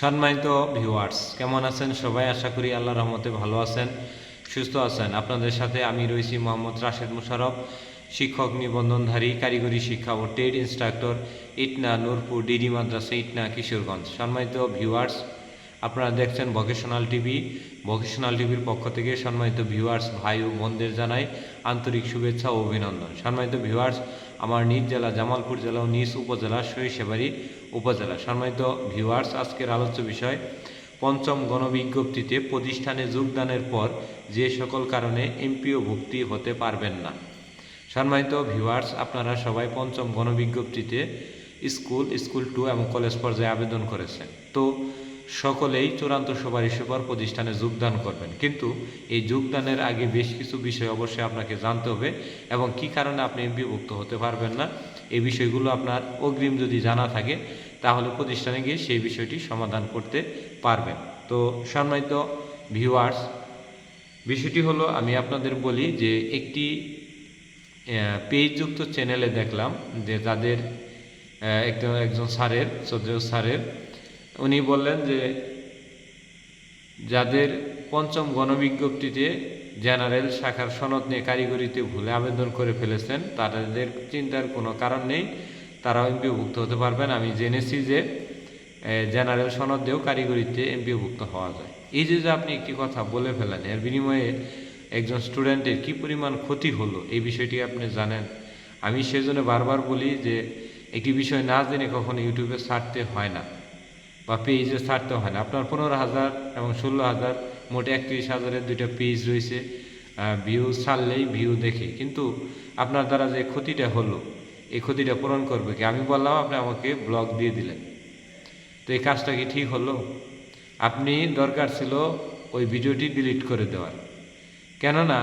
সম্মানিত ভিউয়ার্স কেমন আছেন সবাই? আশা করি আল্লাহ রহমতে ভালো আছেন, সুস্থ আছেন। আপনাদের সাথে আমি রয়েছি মোহাম্মদ রাশেদ মুশারফ, শিক্ষক নিবন্ধনধারী, কারিগরি শিক্ষা ও trade instructor, Itna, Nurpur, DD মাদ্রাসা, ইটনা, কিশোরগঞ্জ। সম্মানিত ভিউয়ার্স আপনারা দেখছেন ভকেশনাল টিভি ভকেশনাল টিভির পক্ষ থেকে সম্মানিত ভিউয়ার্স ভাই ও বোনদের জানাই আন্তরিক শুভেচ্ছা ও অভিনন্দন। সম্মানিত ভিউয়ার্স আমার নিজ জেলা জামালপুর জেলা ও নিজ উপজেলা সরিষাবাড়ি উপজেলা। সম্মানিত ভিউয়ার্স আজকের আলোচ্য বিষয়, পঞ্চম গণবিজ্ঞপ্তিতে প্রতিষ্ঠানে যোগদানের পর যে সকল কারণে এমপিও ভুক্তি হতে পারবেন না। সম্মানিত ভিউয়ার্স আপনারা সবাই পঞ্চম গণবিজ্ঞপ্তিতে স্কুল স্কুল টু এবং কলেজ পর্যায়ে আবেদন করেছেন। তো সকলেই চূড়ান্ত সুপারিশের পর প্রতিষ্ঠানে যোগদান করবেন। কিন্তু এই যোগদানের আগে বেশ কিছু বিষয় অবশ্যই আপনাকে জানতে হবে এবং কি কারণে আপনি বিভক্ত হতে পারবেন না, এই বিষয়গুলো আপনার অগ্রিম যদি জানা থাকে তাহলে প্রতিষ্ঠানে গিয়ে সেই বিষয়টি সমাধান করতে পারবেন। তো সম্মানিত ভিউয়ার্স বিষয়টি হলো, আমি আপনাদের বলি যে একটি পেজযুক্ত চ্যানেলে দেখলাম যে তাদের একজন একজন স্যারের চৌধুরী স্যারের, উনি বললেন যে যাদের পঞ্চম গণবিজ্ঞপ্তিতে জেনারেল শাখার সনদ নিয়ে কারিগরিতে ভুলে আবেদন করে ফেলেছেন, তাদের চিন্তার কোনো কারণ নেই। তারাও এমপিওভুক্ত হতে পারবেন। আমি জেনেছি যে জেনারেল সনদ দিয়েও কারিগরিতে এমপিওভুক্ত হওয়া যায়। এই যে যে আপনি একটি কথা বলে ফেলেন, এর বিনিময়ে একজন স্টুডেন্টের কি পরিমাণ ক্ষতি হলো, এই বিষয়টি আপনি জানেন। আমি সেজন্য বারবার বলি যে, একটি বিষয় না জেনে কখনো ইউটিউবে ছাড়তে হয় না, বা পেজে ছাড়তে হয় না। আপনার পনেরো হাজার এবং ষোলো হাজার, মোট একত্রিশ হাজারের দুইটা পেজ রয়েছে ভিউ ছাড়লেই ভিউ দেখে। কিন্তু আপনার দ্বারা যে ক্ষতিটা হলো এই ক্ষতিটা পূরণ করবে কি? আমি বললাম, আপনি আমাকে ব্লগ দিয়ে দিলেন। তো এই কাজটা কি ঠিক হলো? আপনি দরকার ছিল ওই ভিডিওটি ডিলিট করে দেওয়ার। কেননা,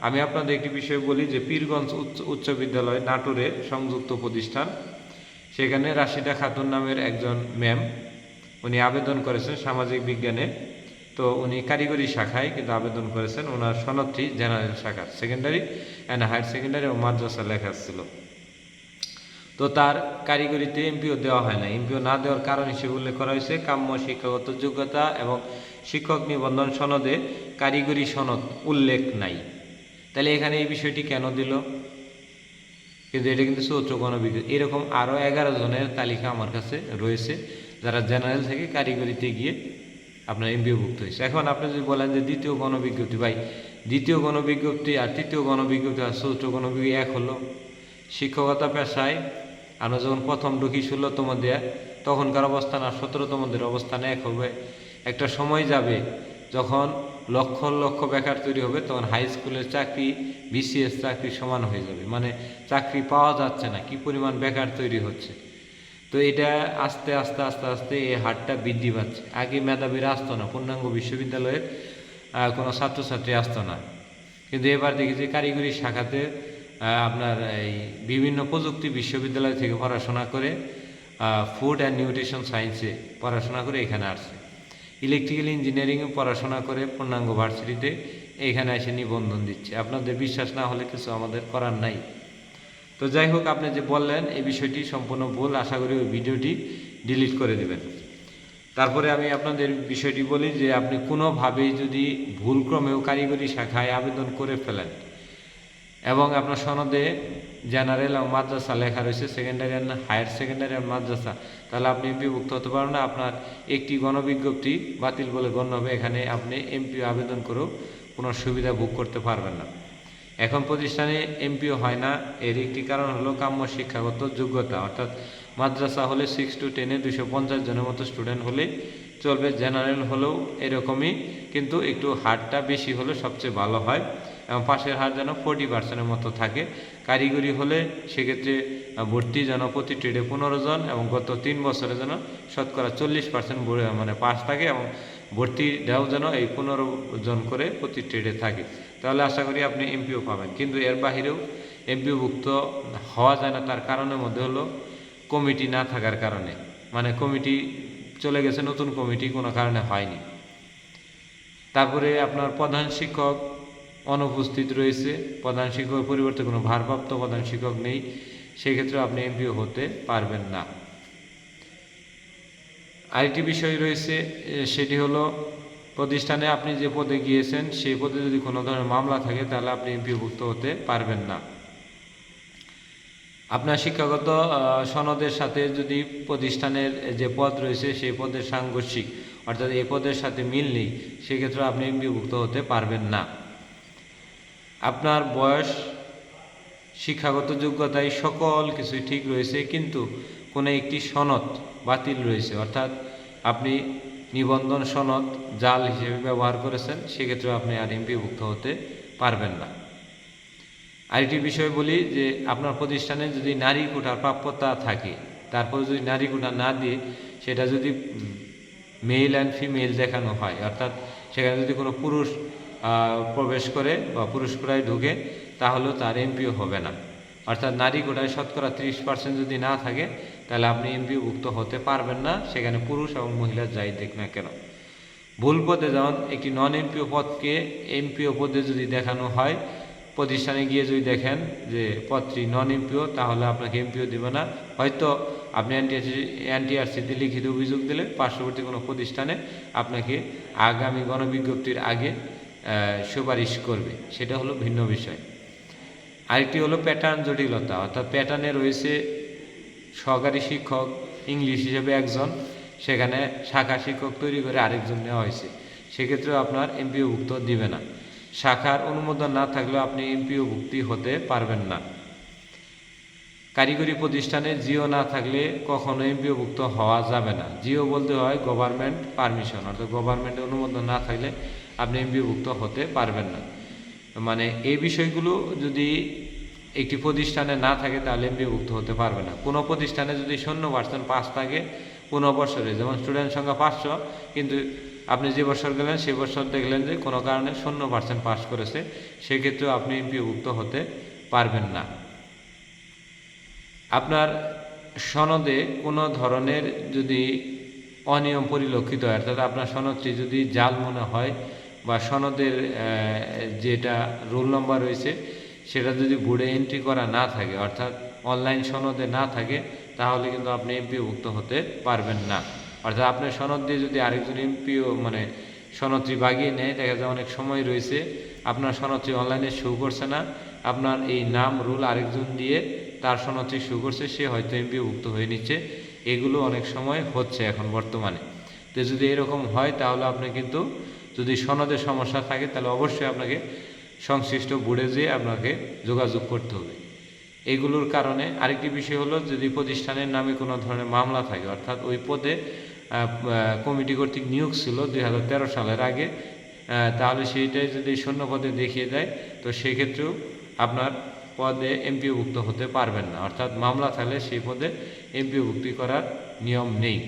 আমি আপনাদের একটি বিষয় বলি যে পীরগঞ্জ উচ্চ উচ্চ বিদ্যালয় নাটোরের সংযুক্ত প্রতিষ্ঠান, সেখানে রাশিদা খাতুন নামের একজন ম্যাম উনি আবেদন করেছেন সামাজিক বিজ্ঞানে। তো উনি কারিগরি শাখায় কিন্তু আবেদন করেছেন, ওনার সনদটি জেনারেল শাখার সেকেন্ডারি অ্যান্ড হায়ার সেকেন্ডারি ও মাদ্রাসা লেখা ছিল। তো তার কারিগরিতে এমপিও দেওয়া হয় না। এমপিও না দেওয়ার কারণ হিসেবে উল্লেখ করা হয়েছে কাম্য শিক্ষাগত যোগ্যতা এবং শিক্ষক নিবন্ধন সনদে কারিগরি সনদ উল্লেখ নাই। তাহলে এখানে এই বিষয়টি কেন দিল? কিন্তু এটা কিন্তু চৌত্র গণবিজ্ঞপ্তি এরকম আরও এগারো জনের তালিকা আমার কাছে রয়েছে যারা জেনারেল থেকে কারিগরিতে গিয়ে আপনার এমবিওভুক্ত হয়েছে। এখন আপনি যদি বলেন যে দ্বিতীয় গণবিজ্ঞপ্তি ভাই, দ্বিতীয় গণবিজ্ঞপ্তি আর তৃতীয় গণবিজ্ঞপ্তি আর চতুর্থ গণবিজ্ঞপ্তি এক হলো শিক্ষকতা পেশায় আমরা যখন প্রথম ঢুকি ষোলোতম দেয়া, তখনকার অবস্থান আর সতেরোতমদের অবস্থান এক হবে। একটা সময় যাবে যখন লক্ষ লক্ষ বেকার তৈরি হবে, তখন হাই স্কুলের চাকরি বিসিএস চাকরি সমান হয়ে যাবে। মানে চাকরি পাওয়া যাচ্ছে না, কি পরিমাণ বেকার তৈরি হচ্ছে। তো এটা আস্তে আস্তে আস্তে আস্তে এই হারটা বৃদ্ধি পাচ্ছে। আগে মেধাবীরা আসতো না, পূর্ণাঙ্গ বিশ্ববিদ্যালয়ের কোনো ছাত্রছাত্রী আসতো না। কিন্তু এবার দেখেছি কারিগরি শাখাতে আপনার এই বিভিন্ন প্রযুক্তি বিশ্ববিদ্যালয় থেকে পড়াশোনা করে ফুড অ্যান্ড নিউট্রিশন সায়েন্সে পড়াশোনা করে এখানে আসছে। ইলেকট্রিক্যাল ইঞ্জিনিয়ারিংয়ে পড়াশোনা করে পূর্ণাঙ্গ ভার্সিটিতে এখানে এসে নিবন্ধন দিচ্ছে। আপনাদের বিশ্বাস না হলে কিছু আমাদের করার নাই। তো যাই হোক, আপনি যে বললেন, এই বিষয়টি সম্পূর্ণ ভুল। আশা করি ওই ভিডিওটি ডিলিট করে দেবেন। তারপরে আমি আপনাদের বিষয়টি বলি যে, আপনি কোনোভাবেই যদি ভুলক্রমেও কারিগরি শাখায় আবেদন করে ফেলেন এবং আপনার সনদে জেনারেল এবং মাদ্রাসা লেখা রয়েছে secondary and higher secondary and মাদ্রাসা। তাহলে আপনি এমপিভুক্ত হতে পারেন না, আপনার একটি গণবিজ্ঞপ্তি বাতিল বলে গণ্য হবে, এখানে আপনি এমপি আবেদন করেও কোনো সুবিধা ভোগ করতে পারবেন না। এখন প্রতিষ্ঠানে এমপিও হয় না, এর একটি কারণ হলো কাম্য শিক্ষাগত যোগ্যতা, অর্থাৎ মাদ্রাসা হলে সিক্স টু টেনে দুশো পঞ্চাশ জনের মতো স্টুডেন্ট হলে চলবে জেনারেল হলেও এরকমই, কিন্তু একটু হারটা বেশি হলে সবচেয়ে ভালো হয়। এবং পাশের হার যেন ফোর্টি পার্সেন্টের মতো থাকে। কারিগরি হলে সেক্ষেত্রে ভর্তি যেন প্রতি ট্রেডে পনেরো জন এবং গত তিন বছরে যেন শতকরা চল্লিশ পার্সেন্ট মানে পাস থাকে এবং ভর্তি ভর্তিটাও যেন এই পনেরো জন করে প্রতি ট্রেডে থাকে। তাহলে আশা করি আপনি এমপিও পাবেন। কিন্তু এর বাহিরেও এমপিওভুক্ত হওয়া যায় না। তার কারণের মধ্যে হলো কমিটি না থাকার কারণে। মানে কমিটি চলে গেছে, নতুন কমিটি কোনো কারণে হয়নি। তারপরে আপনার প্রধান শিক্ষক অনুপস্থিত রয়েছে। প্রধান শিক্ষকের পরিবর্তে কোনো ভারপ্রাপ্ত প্রধান শিক্ষক নেই। সেক্ষেত্রে আপনি এমপিও হতে পারবেন না। আরেকটি বিষয় রয়েছে সেটি হলো প্রতিষ্ঠানে আপনি যে পদে গিয়েছেন, সেই পদে যদি কোনো ধরনের মামলা থাকে, তাহলে আপনি এমপিওভুক্ত হতে পারবেন না। আপনার শিক্ষাগত সনদের সাথে যদি প্রতিষ্ঠানের যে পদ রয়েছে, সেই পদের সাংঘর্ষিক, অর্থাৎ এই পদের সাথে মিল নেই, সেক্ষেত্রে আপনি এমপিওভুক্ত হতে পারবেন না। আপনার বয়স, শিক্ষাগত যোগ্যতায় সকল কিছুই ঠিক রয়েছে, কিন্তু কোনো একটি সনদ বাতিল রয়েছে। অর্থাৎ আপনি নিবন্ধন সনদ জাল হিসেবে ব্যবহার করেছেন সেক্ষেত্রে আপনি আর এমপিভুক্ত হতে পারবেন না। আরেকটি বিষয় বলি যে, আপনার প্রতিষ্ঠানে যদি নারী কোটার প্রাপ্যতা থাকে, তারপরে যদি নারী কোটা না দিয়ে সেটা যদি মেল অ্যান্ড ফিমেল দেখানো হয়, অর্থাৎ সেখানে যদি কোনো পুরুষ প্রবেশ করে বা পুরুষ কোটায় ঢুকে তাহলেও তার এমপিও হবে না। অর্থাৎ নারী কোটায় শতকরা ত্রিশ পার্সেন্ট যদি না থাকে, তাহলে আপনি এমপিওভুক্ত হতে পারবেন না, সেখানে পুরুষ এবং মহিলা যাই দেখ না কেন। ভুল পদে যেমন একটি নন এমপিও পদকে এমপিও পদে যদি দেখানো হয়, প্রতিষ্ঠানে গিয়ে যদি দেখেন যে পদটি নন এমপিও তাহলে আপনাকে এমপিও দেবে না। হয়তো আপনি এনটিআরসিতে লিখিত অভিযোগ দিলে পার্শ্ববর্তী কোনো প্রতিষ্ঠানে আপনাকে আগামী গণবিজ্ঞপ্তির আগে সুপারিশ করবে। সেটা হলো ভিন্ন বিষয়। আরেকটি হলো প্যাটার্ন জটিলতা, অর্থাৎ প্যাটার্নে রয়েছে সহকারী শিক্ষক ইংলিশ হিসেবে একজন, সেখানে শাখা শিক্ষক তৈরি করে আরেকজন নেওয়া হয়েছে। সেক্ষেত্রেও আপনার এমপিও ভুক্ত দিবে না। শাখার অনুমোদন না থাকলেও আপনি এমপিও ভুক্তি হতে পারবেন না। কারিগরি প্রতিষ্ঠানে জিও না থাকলে কখনো এমপিও ভুক্ত হওয়া যাবে না। জিও বলতে হয় গভর্নমেন্ট পারমিশন অর্থাৎ গভর্নমেন্টের অনুমোদন না থাকলে আপনি এমপিও ভুক্ত হতে পারবেন না। মানে এই বিষয়গুলো যদি একটি প্রতিষ্ঠানে না থাকে, তাহলে এমপিভুক্ত হতে পারবে না। কোনো প্রতিষ্ঠানে যদি শূন্য পার্সেন্ট পাস থাকে কোনো বছরে, যেমন স্টুডেন্ট সংখ্যা পাঁচশো, কিন্তু আপনি যে বছর গেলেন সেই বছর দেখলেন যে কোনো কারণে শূন্য পার্সেন্ট পাস করেছে, সেক্ষেত্রেও আপনি এমপিভুক্ত হতে পারবেন না। আপনার সনদে কোনো ধরনের যদি অনিয়ম পরিলক্ষিত হয়, অর্থাৎ আপনার সনদটি যদি জাল মনে হয় বা সনদের যেটা রোল নম্বর রয়েছে, সেটা যদি বোর্ডে এন্ট্রি করা না থাকে, অর্থাৎ অনলাইন সনদে না থাকে, তাহলে কিন্তু আপনি এমপিওভুক্ত হতে পারবেন না। অর্থাৎ আপনার সনদ দিয়ে যদি আরেকজন এমপিও মানে সনদটি বাগিয়ে নেয়, দেখা যায় অনেক সময় রয়েছে, আপনার সনদটি অনলাইনে শো করছে না, আপনার এই নাম রুল আরেকজন দিয়ে তার সনদটি শো করছে, সে হয়তো এমপিওভুক্ত হয়ে নিচ্ছে। এগুলো অনেক সময় হচ্ছে এখন বর্তমানে। তো যদি এরকম হয়, তাহলে আপনি কিন্তু যদি সনদের সমস্যা থাকে, তাহলে অবশ্যই আপনাকে সংশ্লিষ্ট বোর্ডে যেয়ে আপনাকে যোগাযোগ করতে হবে। এগুলোর কারণে আরেকটি বিষয় হলো, যদি প্রতিষ্ঠানের নামে কোনো ধরনের মামলা থাকে, অর্থাৎ ওই পদে কমিটি কর্তৃক নিয়োগ ছিল দু হাজার তেরো সালের আগে তাহলে সেইটাই যদি শূন্য পদে দেখিয়ে দেয়, তো সেক্ষেত্রেও আপনার পদে এমপিওভুক্ত হতে পারবেন না। অর্থাৎ মামলা থাকলে সেই পদে এমপিওভুক্তি করার নিয়ম নেই।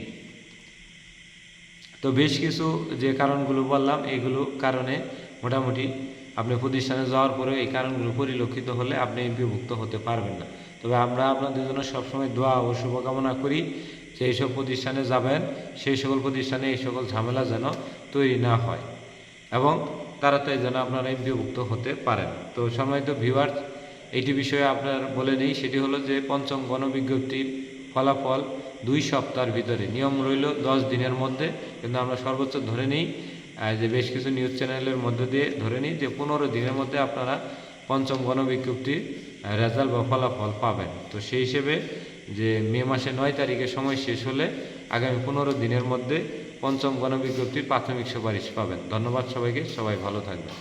তো বেশ কিছু যে কারণগুলো বললাম, এগুলো কারণে মোটামুটি আপনি প্রতিষ্ঠানে যাওয়ার পরে এই কারণগুলো পরিলক্ষিত হলে আপনি এমপিভুক্ত হতে পারবেন না। তবে আমরা আপনাদের জন্য সবসময় দোয়া ও শুভকামনা করি যে এইসব প্রতিষ্ঠানে যাবেন, সেই সকল প্রতিষ্ঠানে এই সকল ঝামেলা যেন তৈরি না হয় এবং তাড়াতাড়ি যেন আপনারা এমপিভুক্ত হতে পারেন। তো সম্মানিত ভিউয়ার্স এইটি বিষয়ে আপনার বলে নেই, সেটি হলো যে পঞ্চম গণবিজ্ঞপ্তির ফলাফল দুই সপ্তাহের ভিতরে। নিয়ম রইল দশ দিনের মধ্যে, কিন্তু আমরা সর্বোচ্চ ধরে নিই যে বেশ কিছু নিউজ চ্যানেলের মধ্যে দিয়ে ধরে নিই যে পনেরো দিনের মধ্যে আপনারা পঞ্চম গণবিজ্ঞপ্তির রেজাল্ট বা ফলাফল পাবেন। তো সেই হিসেবে যে মে মাসে নয় তারিখে সময় শেষ হলে আগামী পনেরো দিনের মধ্যে পঞ্চম গণবিজ্ঞপ্তির প্রাথমিক সুপারিশ পাবেন। ধন্যবাদ সবাইকে, সবাই ভালো থাকবেন।